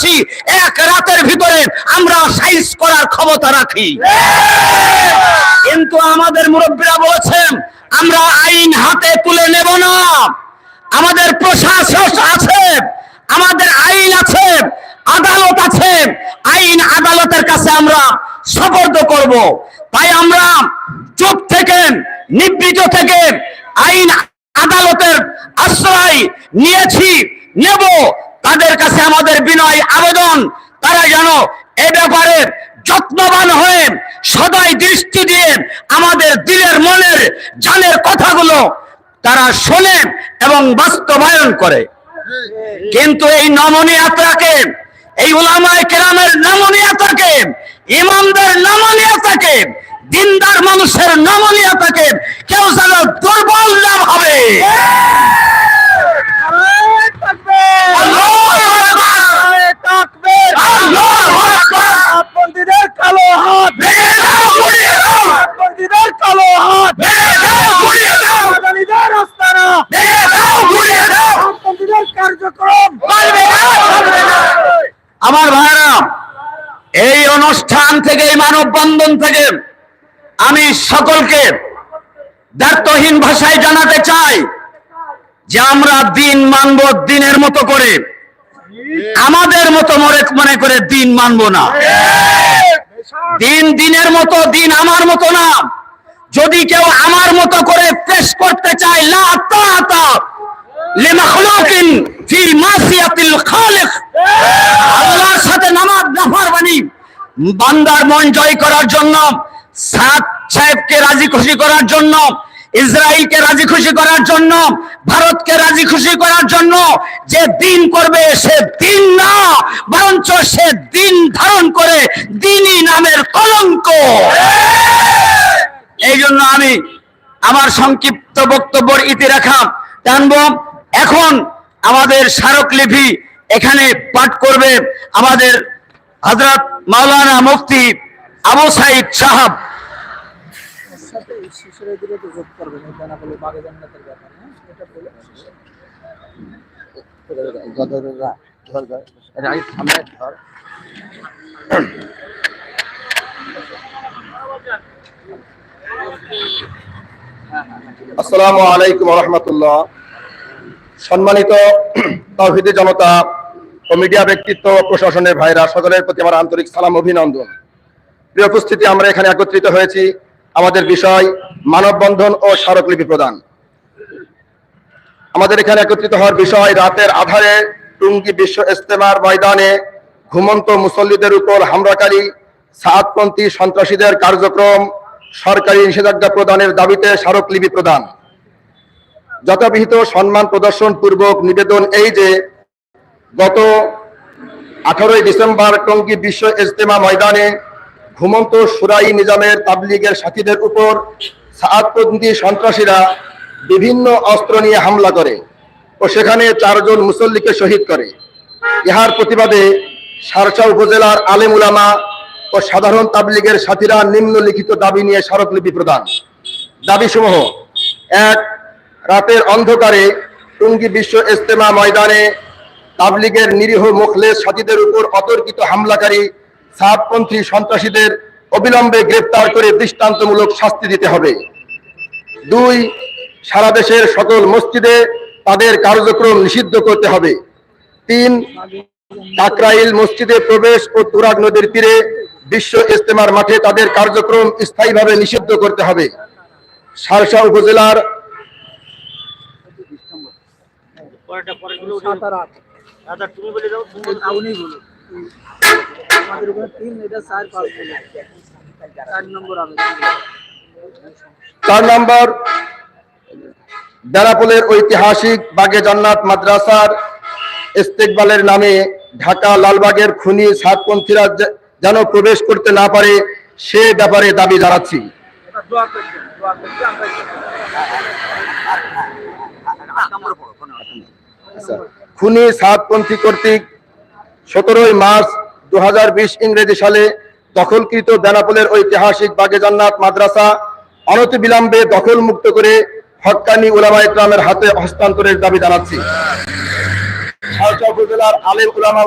সন্ত্রাসী এক রাতের ভিতরে আমরা সাইজ করার ক্ষমতা রাখি। কিন্তু আমাদের মুরব্বীরা বলেছেন, আমরা আইন হাতে তুলে নেব না। আমাদের প্রশাসন আছে, আমাদের আইন আছে, আদালত আছে। আইন আদালতের কাছে আমরা সপর্দ করব। তাই আমরা চুপ থেকে, নিবৃত থেকে আইন আদালতের আশ্রয় নিয়েছি, নেব। তাদের কাছে আমাদের বিনয় আবেদন, তারা যেন এ ব্যাপারে যত্নবান হয়ে সদাই দৃষ্টি দিয়ে আমাদের দিলের মনের জানের কথাগুলো তারা শোনে এবং বাস্তবায়ন করে। কিন্তু এই নমনীয়তাকে এই উলামায়ে কেরামের নমনীয়তাকে ইমামদের নমনীয়তাকে দিনদার মানুষের নমনীয়তাকে কেউ যেন দুর্বল না ভাবে আল্লাহু আকবার! আল্লাহু আকবার! আপনদের কালো হাত ভেঙে দাও, গুঁড়িয়ে দাও! আপনদের কালো হাত ভেঙে দাও, গুঁড়িয়ে দাও! আদানিদের আস্তানা ভেঙে দাও, গুঁড়িয়ে দাও! আপনদের কার্যক্রম পারবে না, পারবে না। আমার ভাইরা এই অনুষ্ঠান থেকে, এই মানববন্ধন থেকে আমি সকলকে দায়িত্বহীন ভাষায় জানাতে চাই যে আমরা দিন মানব দিনের মতো করে, আমাদের মতো মনে মনে করে দিন মানব না। দিন দিনের মতো, দিন আমার মতো না। যদি কেউ আমার মতো করে পেশ করতে চায়, লা বান্দার মন জয় করার জন্য, সাত সাহেবকে রাজি খুশি করার জন্য ইসরায়েলকে রাজি খুশি করার জন্য, ভারতকে রাজি খুশি করার জন্য যে দিন করবে সে দিন না, বরঞ্চ সে দিন ধারণ করে দিনই নামের কলঙ্ক। এই জন্য আমি আমার সংক্ষিপ্ত বক্তব্যের ইতি রাখা টানব। এখন আমাদের স্মারকলিপি এখানে পাঠ করবে আমাদের হজরত মাওলানা মুফতি আবু সাইদ সাহাব। আসসালামু আলাইকুম রহমতুল্লাহ। সম্মানিত জনতা ও মিডিয়া ব্যক্তিত্ব প্রশাসনের ভাইরা সকলের প্রতি আমার আন্তরিক সালাম, অভিনন্দন। প্রিয় উপস্থিতি, আমরা এখানে একত্রিত হয়েছি আমাদের বিষয় মানববন্ধন ও স্মারকলিপি প্রদান। আমাদের এখানে একত্রিত হওয়ার বিষয় রাতের আধারে টুঙ্গি বিশ্ব ইস্তেমার ময়দানে ঘুমন্ত মুসল্লিদের উপর হামলাকারী সাতপন্থী সন্ত্রাসীদের কার্যক্রম সরকারি নিষেধাজ্ঞা প্রদানের দাবিতে স্মারকলিপি প্রদান। যথাবিহিত সম্মান প্রদর্শন পূর্বক নিবেদন এই যে গত আঠারোই ডিসেম্বর টঙ্গী বিশ্ব ইজতেমা ময়দানে ঘুমন্ত সুরাই নিজামের তাবলিগের সাথীদের উপর সাতপন্থী সন্ত্রাসীরা বিভিন্ন অস্ত্র নিয়ে হামলা করে ও সেখানে চারজন মুসল্লিকে শহীদ করে। ইহার প্রতিবাদে সারসা উপজেলার আলেম উলামা ও সাধারণ তাবলিগের সাথীরা নিম্নলিখিত দাবি নিয়ে স্মারকলিপি প্রদান। দাবিসমূহ, এক, রাতের অন্ধকারে টুঙ্গি বিশ্ব ইজতেমা ময়দানে তাবলিগের নিরীহ মুখলেস সাথীদের উপর অতর্কিত হামলাকারী সাতপন্থী সন্ত্রাসীদের অবিলম্বে গ্রেপ্তার করে দৃষ্টান্তমূলক শাস্তি দিতে হবে। দুই, সারা দেশের সকল মসজিদে তাদের কার্যক্রম নিষিদ্ধ করতে হবে। তিন, কাকরাইল মসজিদে প্রবেশ ও তুরাগ নদীর তীরে বিশ্ব ইজতেমার মাঠে তাদের কার্যক্রম স্থায়ীভাবে নিষিদ্ধ করতে হবে। সারসা উপজেলার সাত আর আট উনি বলুন আমাদের ওখানে তিন এটা চার পাঁচ চার নম্বর আবেদন চার নম্বর ঐতিহাসিক বাগে জান্নাত মাদ্রাসার ইস্তেকবালের নামে ঢাকা লালবাগের খুনি সাতপন্থীরা যেন প্রবেশ করতে না পারে সে ব্যাপারে দাবি জানাচ্ছি। খুনি সাতপন্থী কর্তৃক সতেরোই মার্চ দুহাজার বিশ ইংরেজি সালে দখলকৃত বেনাপোলের ঐতিহাসিক বাগে জান্নাত মাদ্রাসা অনতিবিলম্বে দখল মুক্ত করে হকানি উলামা ইকরামের হাতে হস্তান্তরের দাবি জানাচ্ছি। উপজেলার আলেম উলামা